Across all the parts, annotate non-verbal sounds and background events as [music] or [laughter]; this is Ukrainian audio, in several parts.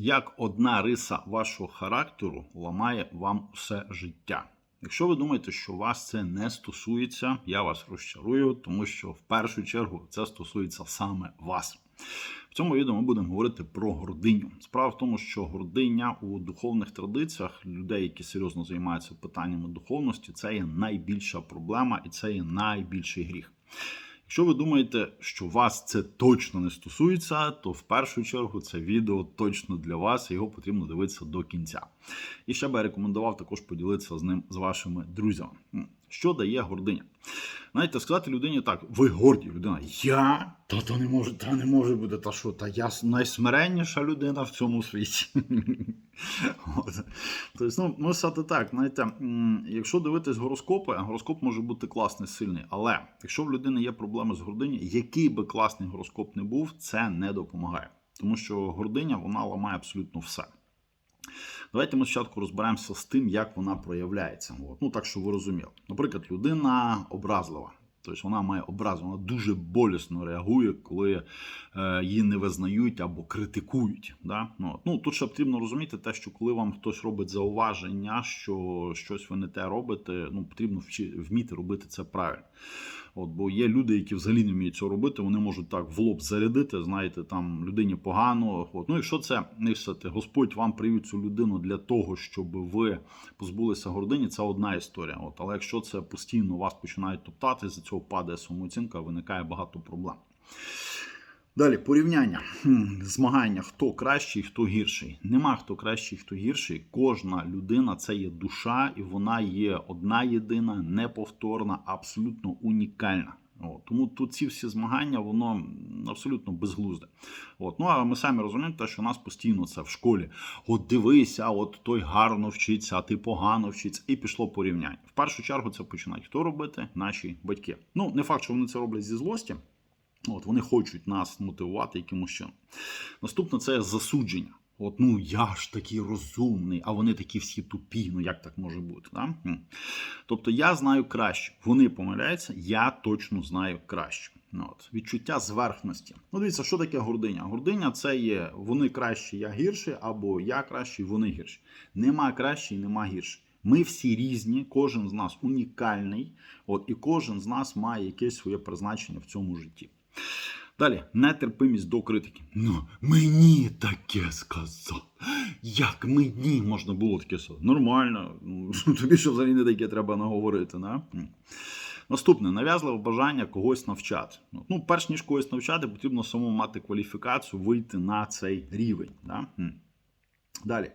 Як одна риса вашого характеру ламає вам все життя. Якщо ви думаєте, що вас це не стосується, я вас розчарую, тому що в першу чергу це стосується саме вас. В цьому відео ми будемо говорити про гординю. Справа в тому, що гординя у духовних традиціях людей, які серйозно займаються питаннями духовності, це є найбільша проблема і це є найбільший гріх. Якщо ви думаєте, що вас це точно не стосується, то в першу чергу це відео точно для вас, його потрібно дивитися до кінця. І ще би я рекомендував також поділитися з ним з вашими друзями. Що дає гординя? Знаєте, сказати людині так, ви горді людина. Я? Та то не може, та не може бути, та що, та я найсмиренніша людина в цьому світі. [laughs] Тобто, ну, ну, сказати так, знаєте, якщо дивитись гороскопи, гороскоп може бути класний, сильний, але якщо в людини є проблеми з гордині, який би класний гороскоп не був, це не допомагає. Тому що гординя вона ламає абсолютно все. Давайте ми спочатку розберемося з тим, як вона проявляється. От. Ну так, що ви розуміли. Наприклад, людина образлива. Тобто вона має образ, вона дуже болісно реагує, коли е, її не визнають або критикують. Да? Ну, ну, Тут ще потрібно розуміти те, що коли вам хтось робить зауваження, що щось ви не те робите, ну, потрібно вміти робити це правильно. От, Бо є люди, які взагалі не вміють цього робити, вони можуть так в лоб зарядити, знаєте, там людині погано. От. Ну, Якщо це не сказати, Господь вам привів цю людину для того, щоб ви позбулися гордині, це одна історія. От. Але якщо це постійно вас починають топтати, з цього падає самооцінка, виникає багато проблем. Далі порівняння, змагання, хто кращий, хто гірший. Нема хто кращий, хто гірший. Кожна людина це є душа, і вона є одна єдина, неповторна, абсолютно унікальна. От, Тому тут ці всі змагання, воно абсолютно безглузде. От, Ну а ми самі розуміємо, те, що нас постійно це в школі. От дивися, от той гарно вчиться, а ти погано вчиться, і пішло порівняння. В першу чергу це починають хто робити? Наші батьки. Ну, не факт, що вони це роблять зі злості. От Вони хочуть нас мотивувати якимось чином. Наступне це засудження. От, ну я ж такий розумний, а вони такі всі тупі. Ну як так може бути? Да? Тобто я знаю краще. Вони помиляються, я точно знаю краще. Ну, от. Відчуття зверхності. Ну, дивіться, що таке гординя? Гординя це є вони кращі, я гірший, або я кращий, вони гірші. Нема кращий, нема гірший. Ми всі різні, кожен з нас унікальний, от, і кожен з нас має якесь своє призначення в цьому житті. Далі, нетерпимість до критики. Ну, мені таке сказав. Як мені можна було таке сказати? Нормально. Ну, [laughs] Тобі що взагалі не таке треба наговорити. Не? Наступне нав'язливе бажання когось навчати. Ну, перш ніж когось навчати, потрібно самому мати кваліфікацію, вийти на цей рівень. Да? Далі.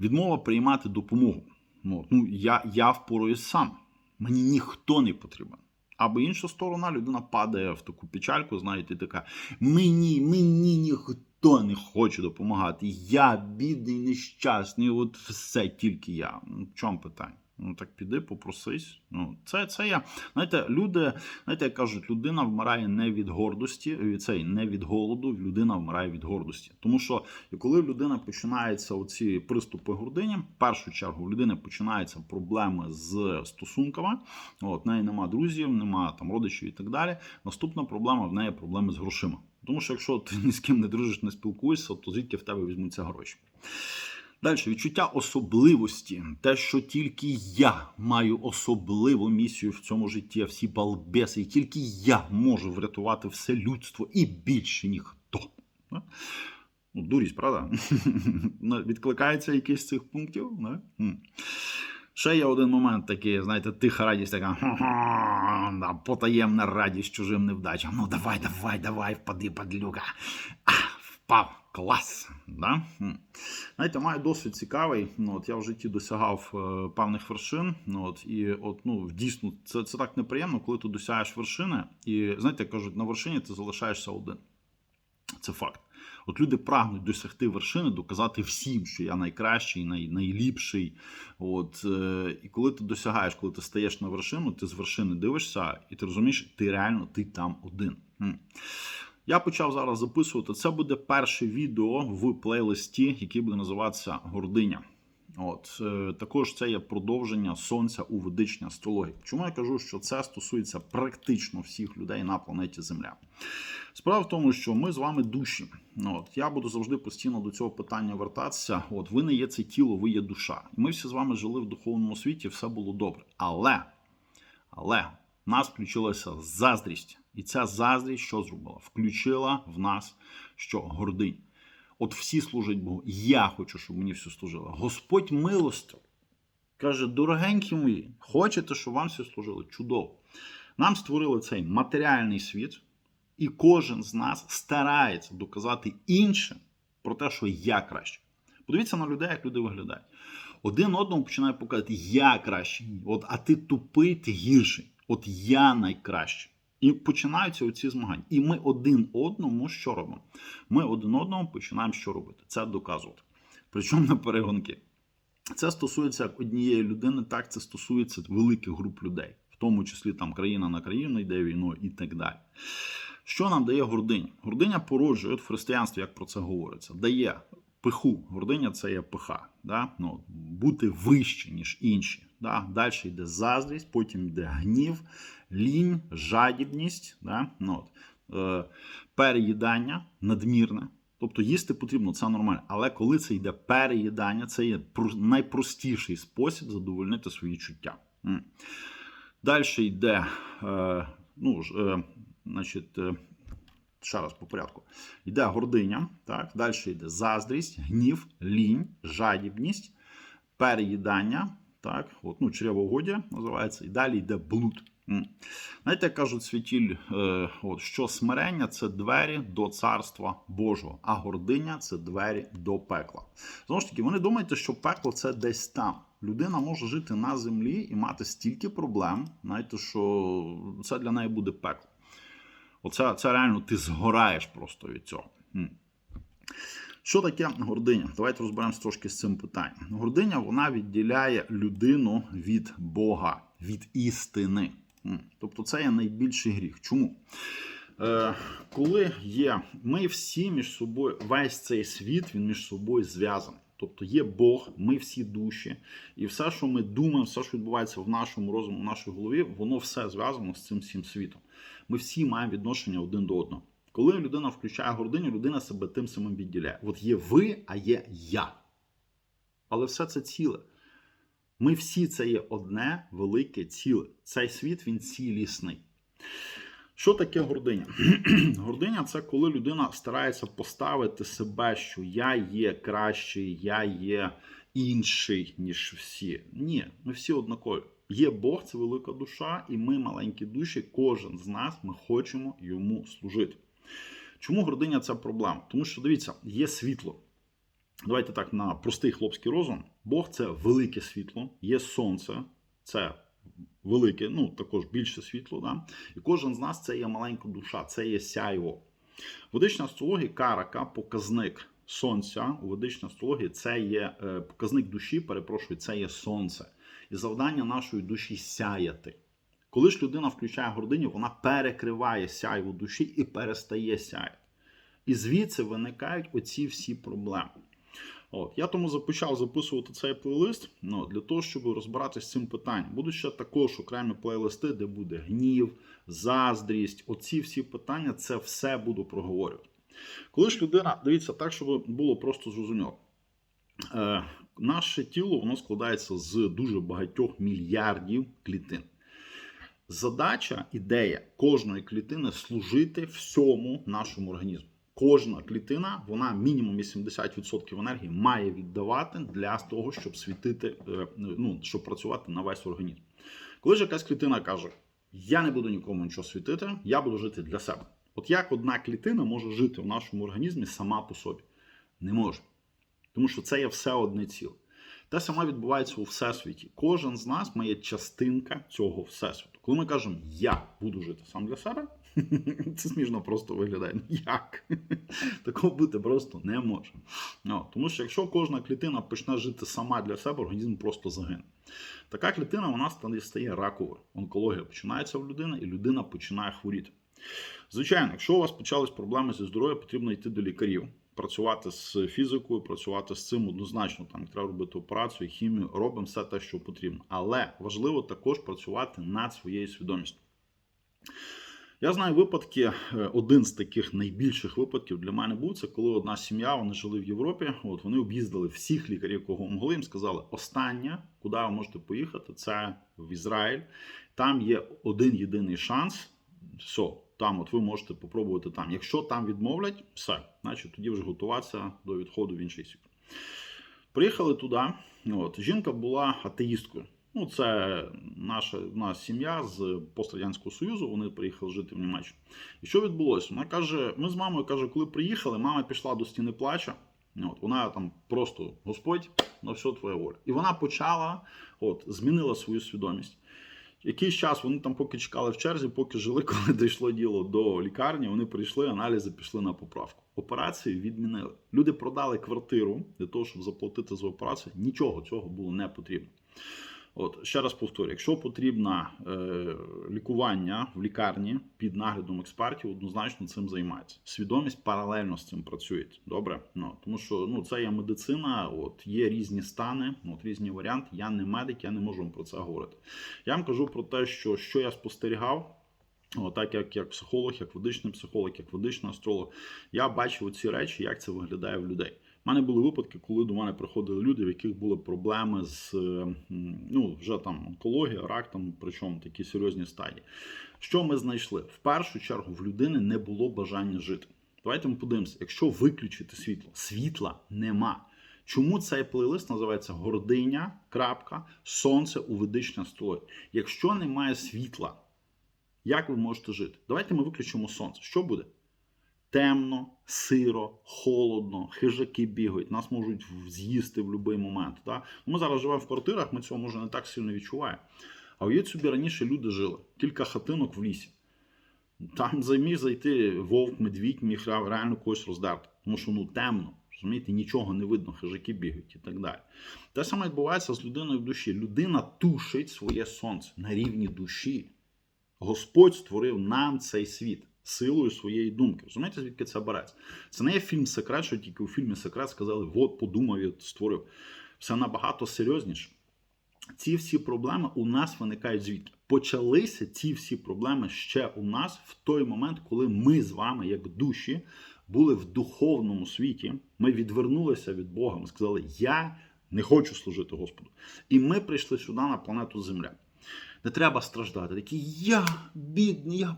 Відмова приймати допомогу. Ну, Я я впораюсь сам. Мені ніхто не потрібен. Або інша сторона, людина падає в таку печальку, знаєте, така: мені, мені ніхто не хоче допомагати. Я бідний, нещасний, от все тільки я. В чому питання? Ну так піди, попросись. Ну, це це я. Знаєте, люди, знаєте, як кажуть, людина вмирає не від гордості, від цей не від голоду, людина вмирає від гордості. Тому що коли в людини починаються оці приступи гордині, в першу чергу в людини починаються проблеми з стосунками. От в неї нема друзів, нема там родичів і так далі. Наступна проблема в неї проблеми з грошима. Тому що якщо ти ні з ким не дружиш, не спілкуєшся, то звідки в тебе візьмуться гроші. Далі відчуття особливості, те, що тільки я маю особливу місію в цьому житті, всі балбеси, і тільки я можу врятувати все людство і більше ніхто. Ну, Дурість, правда? [laughs] Відкликається якийсь з цих пунктів. Ще є один момент такий, знаєте, тиха радість, така потаємна радість чужим невдачам. Ну давай, давай, давай, впади, падлюка. Впав. Клас. Да? Знаєте, маю досвід цікавий. Ну, от Я в житті досягав е, певних вершин. Ну, от, І от, ну, дійсно це це так неприємно, коли ти досягаєш вершини. І знаєте, кажуть, на вершині ти залишаєшся один. Це факт. От люди прагнуть досягти вершини, доказати всім, що я найкращий, най, найліпший. От, е, І коли ти досягаєш, коли ти стаєш на вершину, ти з вершини дивишся, і ти розумієш, ти реально ти там один. Я почав зараз записувати. Це буде перше відео в плейлисті, який буде називатися Гординя. От е, також це є продовження сонця у ведичній астрології. Чому я кажу, що це стосується практично всіх людей на планеті Земля? Справа в тому, що ми з вами душі. От я буду завжди постійно до цього питання вертатися. От ви не є це тіло, ви є душа. Ми всі з вами жили в духовному світі, все було добре. Але, але нас включилася заздрість, і ця заздрість що зробила? Включила в нас що гординь. От всі служать Богу. Я хочу, щоб мені все служило. Господь милостив. Каже, дорогенькі мої, хочете, щоб вам все служило? Чудово. Нам створили цей матеріальний світ, і кожен з нас старається доказати іншим про те, що я краще. Подивіться на людей, як люди виглядають. Один одному починає показати, я кращий, от, а ти тупий, ти гірший. От я найкращий. І починаються оці змагання. І ми один одному що робимо? Ми один одному починаємо що робити? Це доказувати. Причому на перегонки. Це стосується однієї людини, так це стосується великих груп людей, в тому числі там країна на країну йде війною і так далі. Що нам дає гординя? Гординя породжує от в християнстві, як про це говориться, дає пиху. Гординя це є пиха. Да? Ну, бути вище, ніж інші. Да? Далі йде заздрість, потім йде гнів, лінь, жадібність, да? ну, от, е, переїдання надмірне. Тобто їсти потрібно, це нормально. Але коли це йде переїдання, це є найпростіший спосіб задовольнити свої чуття. Далі йде, е, ну, е, значить, е, ще раз по порядку. Йде гординя, так? далі йде заздрість, гнів, лінь, жадібність, переїдання, так? От, ну, чревоугодя називається, і далі йде блуд. Знаєте, кажуть святіль, е, от, що смирення це двері до царства Божого, а гординя це двері до пекла. Знову ж таки, вони думають, що пекло це десь там. Людина може жити на землі і мати стільки проблем, знаєте, що це для неї буде пекло. Оце це реально ти згораєш просто від цього. Що таке гординя? Давайте розберемося трошки з цим питанням. Гординя вона відділяє людину від Бога, від істини. Тобто це є найбільший гріх. Чому? Е, Коли є, ми всі між собою, весь цей світ він між собою зв'язаний. Тобто є Бог, ми всі душі, і все, що ми думаємо, все, що відбувається в нашому розумі, в нашій голові, воно все зв'язано з цим всім світом. Ми всі маємо відношення один до одного. Коли людина включає гординю, людина себе тим самим відділяє. От є ви, а є я. Але все це ціле. Ми всі це є одне велике ціле. Цей світ він цілісний. Що таке гординя? [clears throat] гординя це коли людина старається поставити себе, що я є кращий, я є інший, ніж всі. Ні, ми всі однакові. Є Бог, це велика душа, і ми, маленькі душі, кожен з нас ми хочемо йому служити. Чому гординя це проблема? Тому що дивіться, є світло. Давайте так, на простий хлопський розум. Бог це велике світло, є сонце, це велике, ну також більше світло. Да? І кожен з нас це є маленька душа, це є сяйво. В ведичній астрології карака, показник сонця у ведичній астрології це є е, показник душі, перепрошую, це є сонце. І завдання нашої душі сяяти. Коли ж людина включає гординю, вона перекриває сяйву душі і перестає сяяти. І звідси виникають оці всі проблеми. От. Я тому започав записувати цей плейлист ну, для того, щоб розбиратися з цим питанням. Будуть ще також окремі плейлисти, де буде гнів, заздрість. Оці всі питання, це все буду проговорювати. Коли ж людина, дивіться, так, щоб було просто зрозуміло. Е, Наше тіло воно складається з дуже багатьох мільярдів клітин. Задача, ідея кожної клітини служити всьому нашому організму. Кожна клітина, вона мінімум 80% енергії має віддавати для того, щоб світити, ну, щоб працювати на весь організм. Коли ж якась клітина каже, я не буду нікому нічого світити, я буду жити для себе. От як одна клітина може жити в нашому організмі сама по собі? Не може. Тому що це є все одне ціле. Те саме відбувається у всесвіті. Кожен з нас має частинка цього всесвіту. Коли ми кажемо, я буду жити сам для себе, [laughs] це смішно просто виглядає. Як? [laughs] Такого бути просто не може. Ну, Тому що якщо кожна клітина почне жити сама для себе, організм просто загине. Така клітина вона стає раковою. Онкологія починається в людини, і людина починає хворіти. Звичайно, якщо у вас почались проблеми зі здоров'ям, потрібно йти до лікарів. Працювати з фізикою, працювати з цим однозначно. Там треба робити операцію, хімію, робимо все те, що потрібно. Але важливо також працювати над своєю свідомістю. Я знаю випадки. е, Один з таких найбільших випадків для мене був це коли одна сім'я, вони жили в Європі. От вони об'їздили всіх лікарів, кого могли. Їм сказали, останнє, куди ви можете поїхати, це в Ізраїль. Там є один єдиний шанс. Все, там от ви можете попробувати там. Якщо там відмовлять, все, значить тоді вже готуватися до відходу в інший світ. Приїхали туди. От, жінка була атеїсткою. Ну, це наша у нас сім'я з пострадянського союзу. Вони приїхали жити в Німеччину. І що відбулося? Вона каже: ми з мамою каже, коли приїхали, мама пішла до стіни плача. От вона там просто Господь на все твоя воля. І вона почала, от, змінила свою свідомість. Якийсь час вони там поки чекали в черзі, поки жили, [laughs] коли дійшло діло до лікарні, вони прийшли, аналізи пішли на поправку. Операцію відмінили. Люди продали квартиру для того, щоб заплатити за операцію. Нічого цього було не потрібно. От ще раз повторю: якщо потрібно е, лікування в лікарні під наглядом експертів, однозначно цим займається. Свідомість паралельно з цим працює. Добре, ну тому що ну це є медицина, от є різні стани, от різні варіанти. Я не медик, я не можу вам про це говорити. Я вам кажу про те, що, що я спостерігав. О, так як, як психолог, як ведичний психолог, як ведичний астролог, я бачив ці речі, як це виглядає в людей. У мене були випадки, коли до мене приходили люди, в яких були проблеми з е, ну, вже там онкологія, рак, там, причому такі серйозні стадії. Що ми знайшли? В першу чергу в людини не було бажання жити. Давайте ми подивимося, якщо виключити світло, світла нема. Чому цей плейлист називається Гординя, крапка, Сонце у ведичній астрології? Якщо немає світла, як ви можете жити? Давайте ми виключимо сонце. Що буде? Темно, сиро, холодно, хижаки бігають, нас можуть з'їсти в будь-який момент. Так? Ми зараз живемо в квартирах, ми цього може не так сильно відчуваємо. А уявіть собі, раніше люди жили, кілька хатинок в лісі. Там заміг зайти вовк, медвідь, міг реально когось роздерти. Тому що ну темно, розумієте, нічого не видно, хижаки бігають і так далі. Те саме відбувається з людиною в душі. Людина тушить своє сонце на рівні душі. Господь створив нам цей світ силою своєї думки. Розумієте, звідки це береться? Це не є фільм Секрет, що тільки у фільмі Секрет сказали, от подумав і створив. Все набагато серйозніше. Ці всі проблеми у нас виникають звідки? Почалися ці всі проблеми ще у нас в той момент, коли ми з вами, як душі, були в духовному світі. Ми відвернулися від Бога. Ми сказали, я не хочу служити Господу. І ми прийшли сюди на планету Земля. Не треба страждати. Такі я бідний, я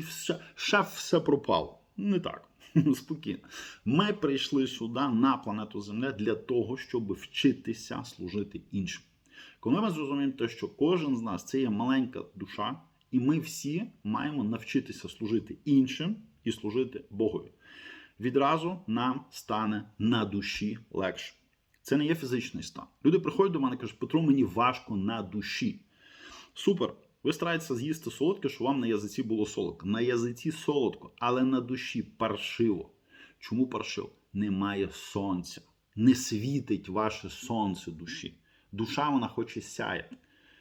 все, ще все пропало. Не так. [laughs] Спокійно. Ми прийшли сюди на планету Земля для того, щоб вчитися служити іншим. Коли ми зрозуміємо те, що кожен з нас це є маленька душа, і ми всі маємо навчитися служити іншим і служити Богові. Відразу нам стане на душі легше. Це не є фізичний стан. Люди приходять до мене і кажуть, Петро, мені важко на душі. Супер. Ви стараєтеся з'їсти солодке, що вам на язиці було солодко. На язиці солодко, але на душі паршиво. Чому паршиво? Немає сонця. Не світить ваше сонце душі. Душа вона хоче сяяти.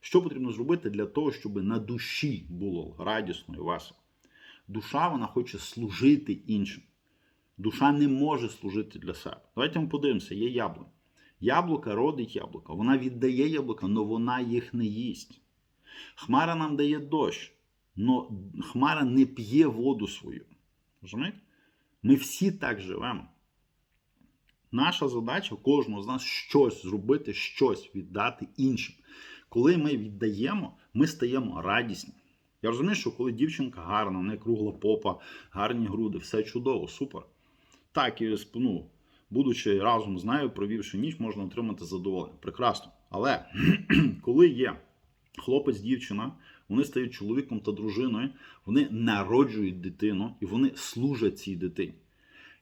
Що потрібно зробити для того, щоб на душі було радісно і весело? Душа вона хоче служити іншим. Душа не може служити для себе. Давайте ми подивимося, є яблуко. Яблука родить яблука. Вона віддає яблука, але вона їх не їсть. Хмара нам дає дощ, але Хмара не п'є воду свою. Розумієте? Ми всі так живемо. Наша задача кожного з нас щось зробити, щось віддати іншим. Коли ми віддаємо, ми стаємо радісні. Я розумію, що коли дівчинка гарна, в неї кругла попа, гарні груди, все чудово, супер. Так, і ну, будучи разом з нею, провівши ніч, можна отримати задоволення. Прекрасно. Але [clears throat] коли є хлопець, дівчина, вони стають чоловіком та дружиною, вони народжують дитину і вони служать цій дитині.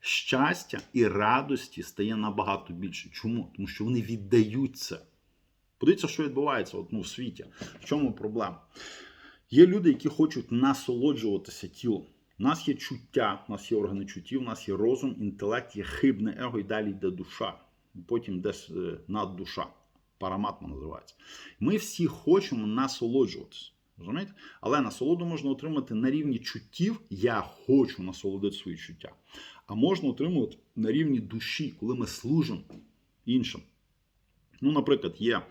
Щастя і радості стає набагато більше. Чому? Тому що вони віддають це. Подивіться, що відбувається от, ну, в світі. В чому проблема? Є люди, які хочуть насолоджуватися тілом. У нас є чуття, у нас є органи чуттів, у нас є розум, інтелект, є хибне его і далі йде душа. Потім десь наддуша. Параматма називається. Ми всі хочемо насолоджуватися. Розумієте? Але насолоду можна отримати на рівні чуттів. Я хочу насолодити свої чуття. а можна отримувати на рівні душі, коли ми служимо іншим. Ну, наприклад, є,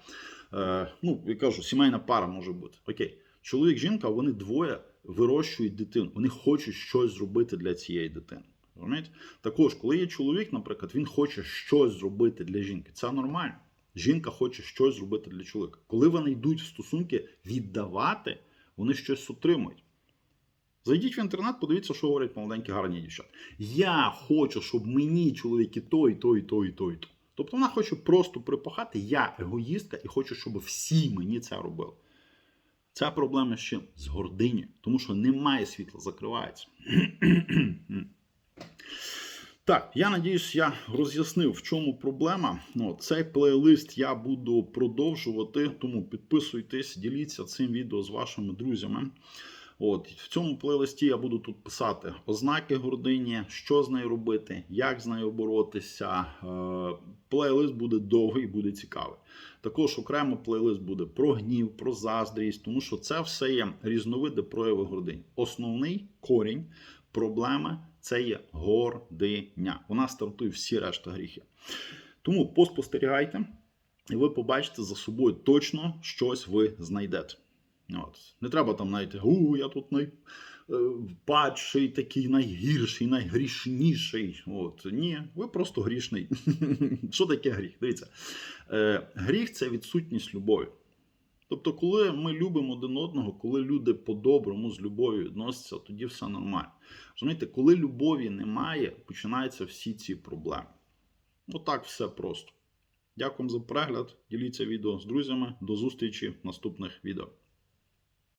е, ну, я кажу, сімейна пара може бути. Окей, чоловік, жінка, вони двоє вирощують дитину. Вони хочуть щось зробити для цієї дитини. Розумієте? Також, коли є чоловік, наприклад, він хоче щось зробити для жінки. Це нормально. Жінка хоче щось зробити для чоловіка. Коли вони йдуть в стосунки віддавати, вони щось отримують. Зайдіть в інтернет, подивіться, що говорять молоденькі гарні дівчата. Я хочу, щоб мені чоловіки той, той, той, той, той. Тобто вона хоче просто припахати, я егоїстка і хочу, щоб всі мені це робили. Ця проблема чим? З гордині, тому що немає світла, закривається. [clears throat] Так, я надіюсь, я роз'яснив, в чому проблема. Ну, цей плейлист я буду продовжувати, тому підписуйтесь, діліться цим відео з вашими друзями. От в цьому плейлисті я буду тут писати ознаки гордині, що з нею робити, як з нею боротися. Е, Плейлист буде довгий, буде цікавий. Також окремо плейлист буде про гнів, про заздрість, тому що це все є різновиди прояви гордині. Основний корінь проблеми це є гординя. Вона стартує всі решта гріхи. Тому поспостерігайте, і ви побачите за собою точно щось ви знайдете. От. Не треба там навіть, у, я тут найпадший, такий найгірший, найгрішніший. От. Ні, ви просто грішний. [laughs] Що таке гріх? Дивіться, е, гріх це відсутність любові. Тобто, коли ми любимо один одного, коли люди по-доброму з любов'ю відносяться, тоді все нормально. Розумієте, коли любові немає, починаються всі ці проблеми. Отак все просто. Дякую за перегляд. Діліться відео з друзями. До зустрічі в наступних відео.